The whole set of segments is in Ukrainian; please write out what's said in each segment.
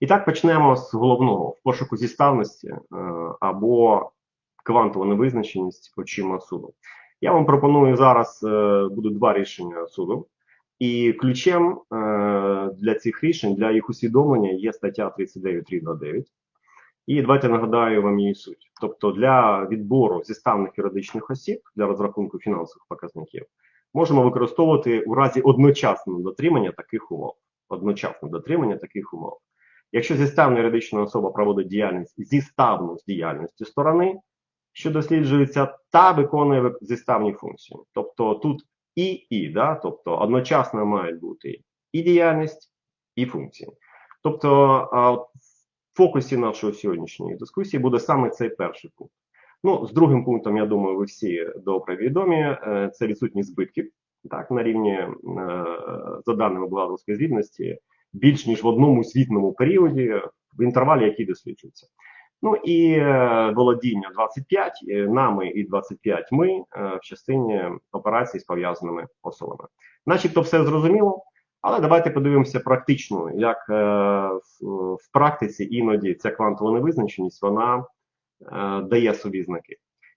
І так почнемо з головного в пошуку зіставності е, або квантова невизначеність очима суду. Я вам пропоную зараз е, будуть два рішення суду, і ключем е, для цих рішень, для їх усвідомлення є стаття 39.329. І давайте нагадаю вам її суть. Тобто для відбору зіставних юридичних осіб для розрахунку фінансових показників можемо використовувати у разі одночасного дотримання таких умов. Одночасне дотримання таких умов. Якщо зіставна юридична особа проводить діяльність зіставну з діяльністю сторони, що досліджується та виконує зіставні функції. Тобто тут і і, да? тобто одночасно мають бути і діяльність, і функції. Тобто в фокусі нашої сьогоднішньої дискусії буде саме цей перший пункт. Ну, з другим пунктом, я думаю, ви всі добре відомі. Е, це відсутність збитків так, на рівні, е, за даними бухгалтерської звітності, більш ніж в одному звітному періоді, в інтервалі, який досліджується. Ну і е, володіння 25 нами і 25 ми в частині операцій з пов'язаними особами. Начебто все зрозуміло, але давайте подивимося практично, як в, практиці іноді ця квантова невизначеність вона. Е, дає собі знаки.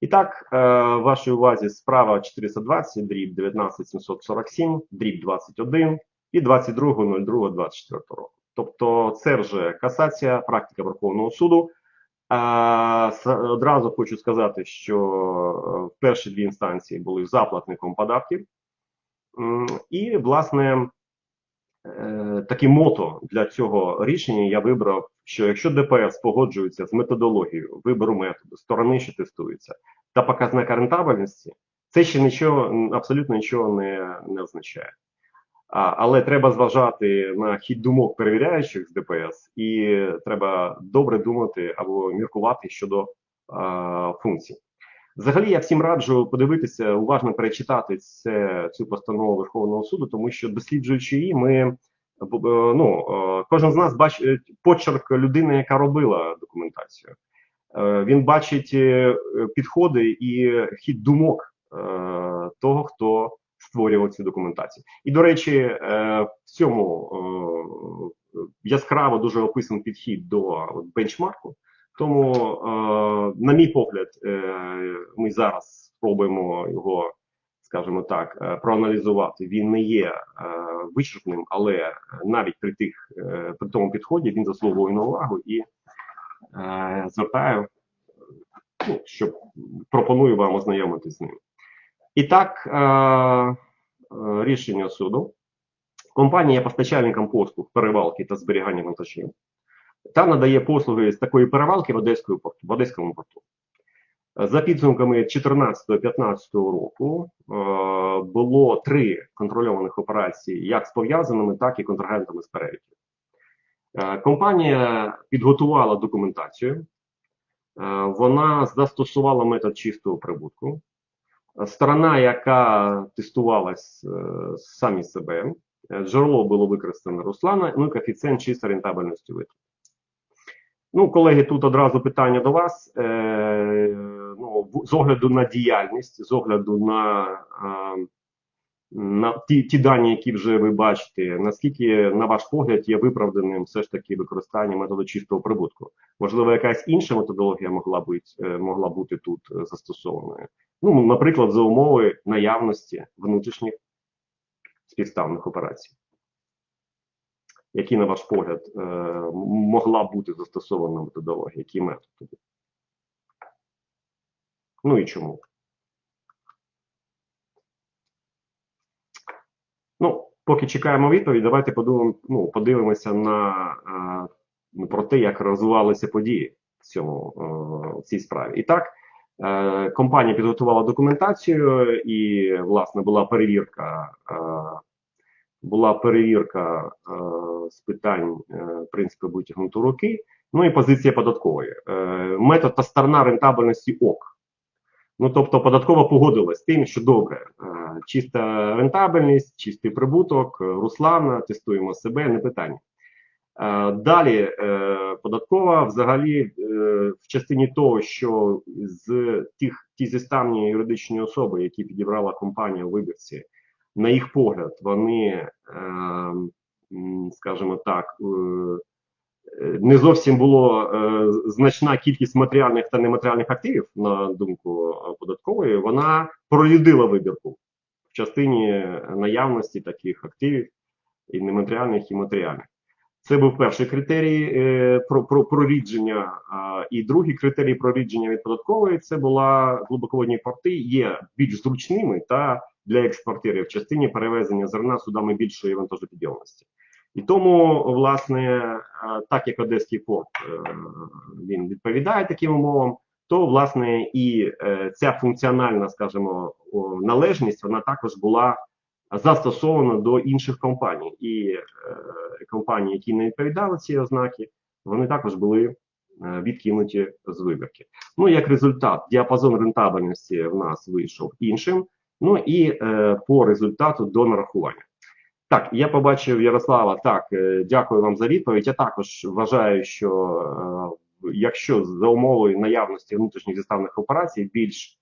І так, е, вашій увазі справа 420, дріб 19747, дріб 21 і 22.02.24 року. Тобто це вже касація, практика Верховного суду. Е, одразу хочу сказати, що в перші дві інстанції були заплатником податків. І, власне, таке мото для цього рішення я вибрав що якщо ДПС погоджується з методологією вибору методу, сторони, що тестується, та показника рентабельності, це ще нічого абсолютно нічого не не означає. Але треба зважати на хід думок перевіряючих з ДПС, і треба добре думати або міркувати щодо а, функцій. Взагалі, я всім раджу подивитися, уважно перечитати це, цю постанову Верховного суду, тому що досліджуючи її, ми Е, ну, е, кожен з нас бачить почерк людини, яка робила документацію. Е, він бачить підходи і хід думок того, хто створював цю документацію. І, до речі, в цьому яскраво дуже описаний підхід до бенчмарку. Тому, на мій погляд, ми зараз спробуємо його скажімо так, е, проаналізувати, він не є е, вичерпним, але навіть при тих е, при тому підході він заслуговує на увагу і звертаю, ну, що пропоную вам ознайомитись з ним. І так, рішення суду. Компанія є постачальником послуг перевалки та зберігання вантажів та надає послуги з такої перевалки в Одеському порту. В Одеському порту. За підсумками 2014-2015 року е, було три контрольованих операції як з пов'язаними, так і контрагентами з переліків. Е, компанія підготувала документацію, е, вона застосувала метод чистого прибутку. Сторона, яка тестувалась самі себе, джерело було використане Руслана, ну і коефіцієнт чисто рентабельності витрат. Ну, колеги, тут одразу питання до вас. Е, ну, З огляду на діяльність, з огляду на е, на ті ті дані, які вже ви бачите, наскільки, на ваш погляд, є виправданим все ж таки використання методу чистого прибутку? Можливо, якась інша методологія могла бути е, могла бути тут е, застосованою? Ну, наприклад, за умови наявності внутрішніх співставних операцій які, на ваш погляд, е, могла бути застосована методологія, які методи? Ну і чому? Ну, поки чекаємо відповідь, давайте подумаємо, ну, подивимося на е, про те, як розвивалися події в цьому е, в цій справі. І так, е, компанія підготувала документацію, і, власне, була перевірка. Е, була перевірка е, з питань е, принципу витягнути руки, ну і позиція податкової. Е, метод та сторона рентабельності ок. Ну тобто податкова погодилась з тим, що добре, е, чиста рентабельність, чистий прибуток, Руслана, тестуємо себе, не питання. Е, далі е, податкова взагалі е, в частині того, що з тих ті зіставні юридичні особи, які підібрала компанія у вибірці, на їх погляд, вони, скажімо так, е, не зовсім було е, значна кількість матеріальних та нематеріальних активів, на думку е, податкової, вона прорядила вибірку в частині наявності таких активів і нематеріальних, і матеріальних. Це був перший критерій е, про, про прорідження. А, і другий критерій прорідження від податкової це була глибоководні порти, є більш зручними та для експортерів в частині перевезення зерна судами більшої вантажопідйомності. І тому, власне, е, так як Одеський порт е, він відповідає таким умовам, то власне і е, ця функціональна, скажімо, належність вона також була застосована до інших компаній. І компанії, які не відповідали ці ознаки, вони також були відкинуті з вибірки. Ну, як результат, діапазон рентабельності в нас вийшов іншим. Ну і по результату до нарахування. Так, я побачив Ярослава. Так, е, дякую вам за відповідь. Я також вважаю, що е, якщо за умовою наявності внутрішніх зіставних операцій більш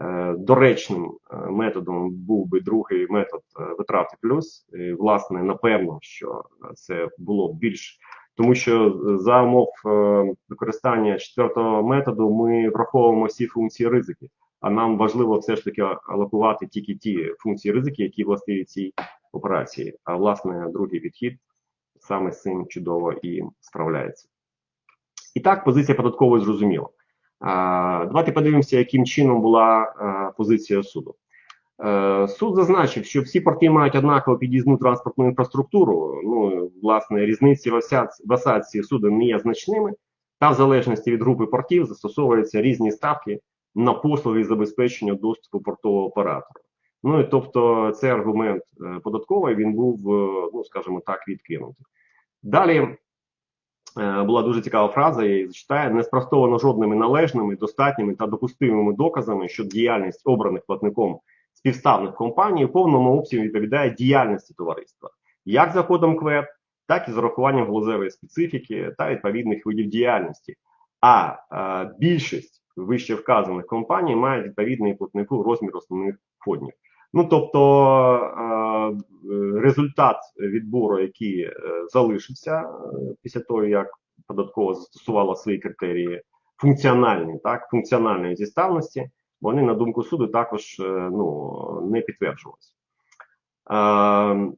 е, доречним методом був би другий метод витрати плюс, і, власне, напевно, що це було б більш тому, що за умов використання четвертого методу ми враховуємо всі функції ризики. А нам важливо все ж таки алокувати тільки ті функції ризики, які властиві цій операції. А власне, другий підхід саме з цим чудово і справляється. І так, позиція податкової зрозуміла. Давайте подивимося, яким чином була позиція суду. Е, Суд зазначив, що всі порти мають однаково під'їзну транспортну інфраструктуру. Ну, власне, різниці в асоціації суду не є значними, та в залежності від групи портів застосовуються різні ставки на послуги забезпечення доступу портового оператора. Ну і тобто цей аргумент е, податковий він був, е, ну скажімо так, відкинутий. Далі е, була дуже цікава фраза, я її зачитаю. Не спростовано жодними належними, достатніми та допустимими доказами, що діяльність обраних платником співставних компаній у повному обсязі відповідає діяльності товариства, як за кодом КВЕД, так і з урахуванням галузевої специфіки та відповідних видів діяльності. А більшість вище вказаних компаній мають відповідний платнику розмір основних входів. Ну тобто е, результат відбору, який е, залишився е, після того, як податкова застосувала свої критерії функціональні, так, функціональної зіставності, вони, на думку суду, також ну, не підтверджувалися.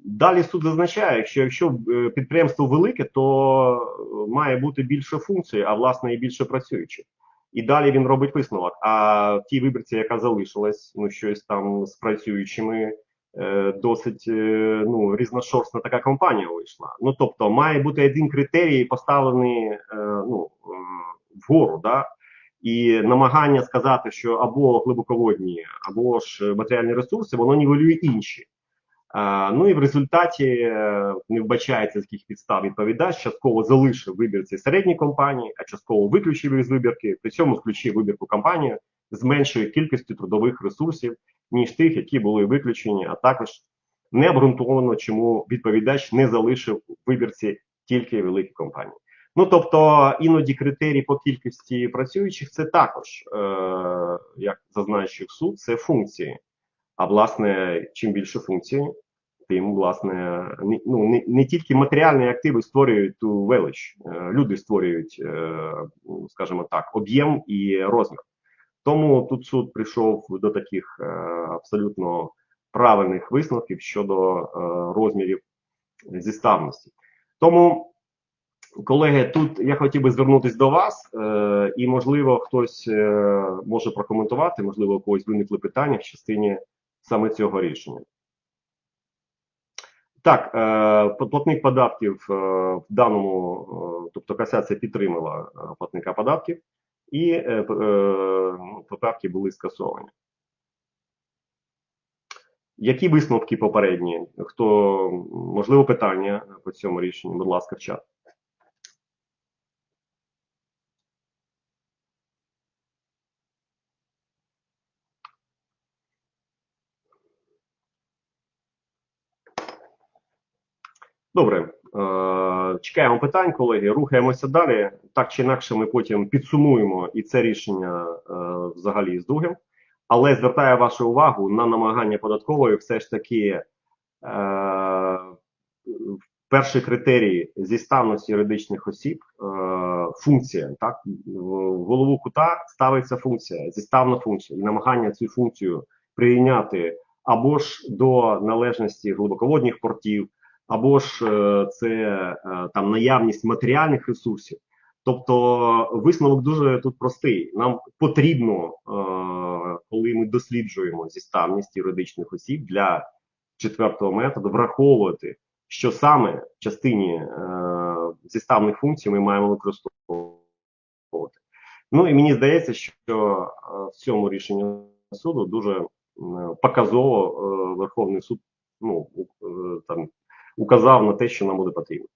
Далі суд зазначає, що якщо підприємство велике, то має бути більше функцій, а власне і більше працюючих. І далі він робить висновок. А в тій вибірці, яка залишилась, ну щось там з працюючими, е, досить е, ну, різношорстна така компанія вийшла. Ну тобто, має бути один критерій поставлений е, ну, вгору. Да? І намагання сказати, що або глибоководні, або ж матеріальні ресурси, воно нівелює інші. Ну і в результаті е, не вбачається з яких підстав відповідач, частково залишив вибірці середні компанії, а частково виключив їх з вибірки. При цьому включив вибірку компанії з меншою кількістю трудових ресурсів, ніж тих, які були виключені, а також не обґрунтовано, чому відповідач не залишив вибірці тільки великі компанії. Ну тобто іноді критерії по кількості працюючих це також, е, як зазначив суд, це функції. А власне, чим більше функцій, тим власне не, ну, не, не тільки матеріальні активи створюють ту велич, е, люди створюють, е, скажімо так, об'єм і розмір. Тому тут суд прийшов до таких е, абсолютно правильних висновків щодо розмірів зіставності. Тому. Колеги, тут я хотів би звернутися до вас, і можливо хтось може прокоментувати, можливо, у когось виникли питання в частині саме цього рішення. Так, е, платник податків е, в даному, е, тобто касація підтримала платника податків, і ну, податки були скасовані. Які висновки попередні? Хто можливо питання по цьому рішенню? Будь ласка, в чат. Добре, е, чекаємо питань, колеги. Рухаємося далі. Так чи інакше, ми потім підсумуємо і це рішення е, взагалі з другим. Але звертаю вашу увагу на намагання податкової все ж таки е, перший критерій зіставності юридичних осіб функція. Так в голову кута ставиться функція, зіставна функція, і намагання цю функцію прийняти або ж до належності глибоководних портів, або ж е, це е, там наявність матеріальних ресурсів. Тобто висновок дуже тут простий. Нам потрібно, е, коли ми досліджуємо зіставність юридичних осіб для четвертого методу, враховувати, що саме в частині зіставних функцій ми маємо використовувати. Ну і мені здається, що в цьому рішенні суду дуже показово Верховний суд ну, там указав на те, що нам буде потрібно.